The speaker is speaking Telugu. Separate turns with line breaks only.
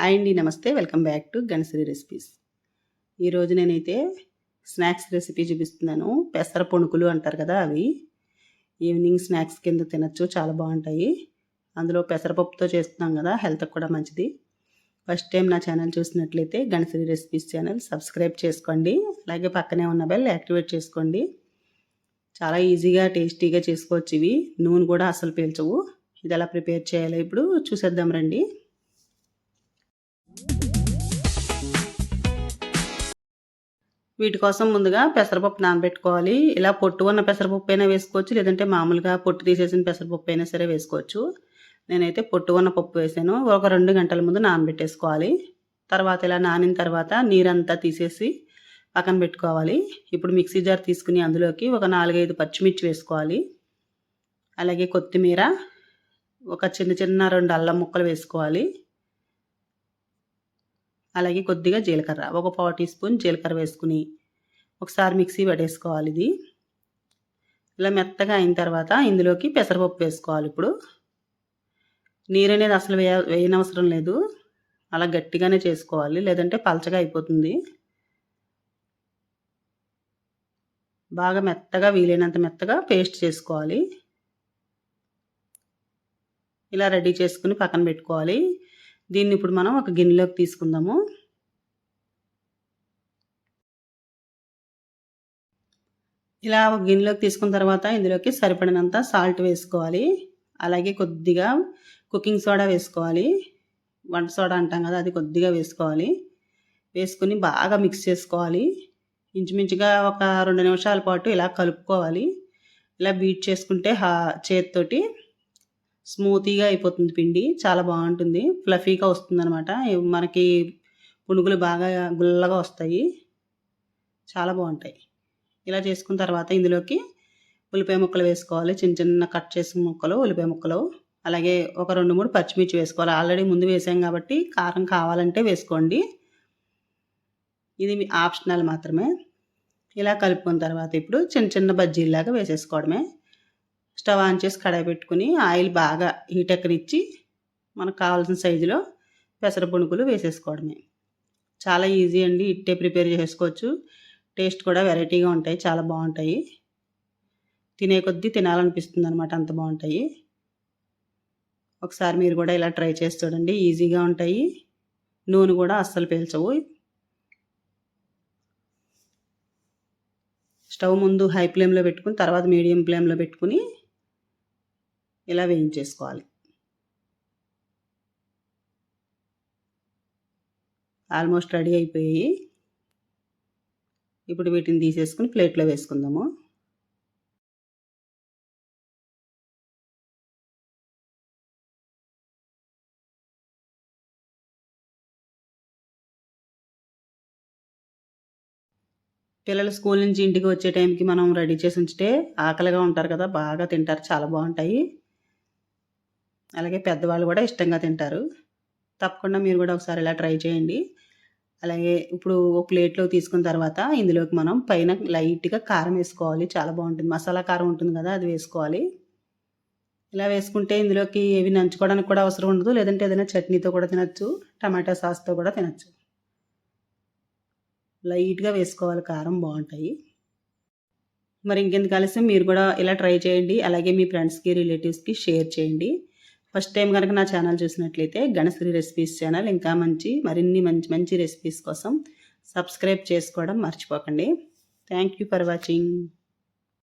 హాయ్ అండి నమస్తే. Welcome back to Ganashree recipes. ఈరోజు నేనైతే స్నాక్స్ రెసిపీ చూపిస్తున్నాను. పెసర పొణుకులు అంటారు కదా అవి. ఈవినింగ్ స్నాక్స్ కింద తినచ్చు చాలా బాగుంటాయి. అందులో పెసరపప్పుతో చేస్తున్నాం కదా హెల్త్కి కూడా మంచిది. ఫస్ట్ టైం నా ఛానల్ చూసినట్లయితే గణశ్రీ రెసిపీస్ ఛానల్ సబ్స్క్రైబ్ చేసుకోండి. అలాగే పక్కనే ఉన్న బెల్ యాక్టివేట్ చేసుకోండి. చాలా ఈజీగా టేస్టీగా చేసుకోవచ్చు ఇవి. నూనె కూడా అసలు పీల్చవు. ఇది ఎలా ప్రిపేర్ చేయాలి ఇప్పుడు చూసేద్దాం రండి. వీటి కోసం ముందుగా పెసరపప్పు నానబెట్టుకోవాలి. ఇలా పొట్టు ఉన్న పెసరపప్పు అయినా వేసుకోవచ్చు లేదంటే మామూలుగా పొట్టు తీసేసిన పెసరపప్పు అయినా సరే వేసుకోవచ్చు. నేనైతే పొట్టు ఉన్న పప్పు వేసాను. ఒక రెండు గంటల ముందు నానబెట్టేసుకోవాలి. తర్వాత ఇలా నానిన తర్వాత నీరంతా తీసేసి పక్కన పెట్టుకోవాలి. ఇప్పుడు మిక్సీ జార్ తీసుకుని అందులోకి ఒక నాలుగైదు పచ్చిమిర్చి వేసుకోవాలి. అలాగే కొత్తిమీర ఒక చిన్న చిన్న రెండు అల్లం ముక్కలు వేసుకోవాలి. అలాగే కొద్దిగా జీలకర్ర. ఒక పావు టీ స్పూన్ జీలకర్ర వేసుకుని ఒకసారి మిక్సీ పడేసుకోవాలి ఇది. ఇలా మెత్తగా అయిన తర్వాత ఇందులోకి పెసరపప్పు వేసుకోవాలి ఇప్పుడు. నీరు అనేది అసలు వేయ వేయనవసరం లేదు. అలా గట్టిగానే చేసుకోవాలి. లేదంటే పలచగా అయిపోతుంది. బాగా మెత్తగా వీలైనంత మెత్తగా పేస్ట్ చేసుకోవాలి. ఇలా రెడీ చేసుకుని పక్కన పెట్టుకోవాలి. దీన్ని ఇప్పుడు మనం ఒక గిన్నెలోకి తీసుకుందాము. ఇలా ఒక గిన్నెలోకి తీసుకున్న తర్వాత ఇందులోకి సరిపడినంత సాల్ట్ వేసుకోవాలి. అలాగే కొద్దిగా కుకింగ్ సోడా వేసుకోవాలి. వంట సోడా అంటాం కదా అది కొద్దిగా వేసుకోవాలి. వేసుకుని బాగా మిక్స్ చేసుకోవాలి. ఇంచుమించుగా ఒక రెండు నిమిషాల పాటు ఇలా కలుపుకోవాలి. ఇలా బీట్ చేసుకుంటే హా చేతితోటి స్మూతీగా అయిపోతుంది పిండి. చాలా బాగుంటుంది. ఫ్లఫీగా వస్తుంది అనమాట మనకి పునుగులు బాగా గుల్లగా వస్తాయి. చాలా బాగుంటాయి. ఇలా చేసుకున్న తర్వాత ఇందులోకి ఉల్లిపాయ ముక్కలు వేసుకోవాలి. చిన్న చిన్న కట్ చేసిన ముక్కలు ఉల్లిపాయ ముక్కలు. అలాగే ఒక రెండు మూడు పచ్చిమిర్చి వేసుకోవాలి. ఆల్రెడీ ముందు వేసాం కాబట్టి కారం కావాలంటే వేసుకోండి. ఇది ఆప్షనల్ మాత్రమే. ఇలా కలుపుకున్న తర్వాత ఇప్పుడు చిన్న చిన్న బజ్జీలాగా వేసేసుకోవడమే. స్టవ్ ఆన్ చేసి కడాయి పెట్టుకుని ఆయిల్ బాగా హీట్ ఎక్కనిచ్చి మనకు కావాల్సిన సైజులో పెసర పుణుకులు వేసేసుకోవడమే. చాలా ఈజీ అండి ఇట్టే ప్రిపేర్ చేసుకోవచ్చు. టేస్ట్ కూడా వెరైటీగా ఉంటాయి చాలా బాగుంటాయి. తినే కొద్దీ తినాలనిపిస్తుంది అనమాట అంత బాగుంటాయి. ఒకసారి మీరు కూడా ఇలా ట్రై చేసి చూడండి ఈజీగా ఉంటాయి. నూనె కూడా అస్సలు పీల్చవు. స్టవ్ ముందు హై ఫ్లేమ్లో పెట్టుకుని తర్వాత మీడియం ఫ్లేమ్లో పెట్టుకుని ఇలా వేయించేసుకోవాలి? ఆల్మోస్ట్ రెడీ అయిపోయి ఇప్పుడు వీటిని తీసేసుకుని ప్లేట్లో వేసుకుందాము. పిల్లలు స్కూల్ నుంచి ఇంటికి వచ్చే టైంకి మనం రెడీ చేసి ఉంచితే ఆకలిగా ఉంటారు కదా బాగా తింటారు చాలా బాగుంటాయి. అలాగే పెద్దవాళ్ళు కూడా ఇష్టంగా తింటారు. తప్పకుండా మీరు కూడా ఒకసారి ఇలా ట్రై చేయండి. అలాగే ఇప్పుడు ఒక ప్లేట్లో తీసుకున్న తర్వాత ఇందులోకి మనం పైన లైట్గా కారం వేసుకోవాలి. చాలా బాగుంటుంది. మసాలా కారం ఉంటుంది కదా అది వేసుకోవాలి. ఇలా వేసుకుంటే ఇందులోకి ఏవి నంచుకోవడానికి కూడా అవసరం ఉండదు. లేదంటే ఏదైనా చట్నీతో కూడా తినచ్చు. టమాటా సాస్తో కూడా తినచ్చు. లైట్గా వేసుకోవాలి. కారం బాగుంటాయి. మరి ఇంకెందుకు కలిసి మీరు కూడా ఇలా ట్రై చేయండి. అలాగే మీ ఫ్రెండ్స్కి రిలేటివ్స్కి షేర్ చేయండి. ఫస్ట్ టైం కనుక నా ఛానల్ చూసినట్లయితే గణశ్రీ రెసిపీస్ ఛానల్ ఇంకా మంచి మరిన్ని మంచి మంచి రెసిపీస్ కోసం సబ్స్క్రైబ్ చేసుకోవడం మర్చిపోకండి. Thank you for watching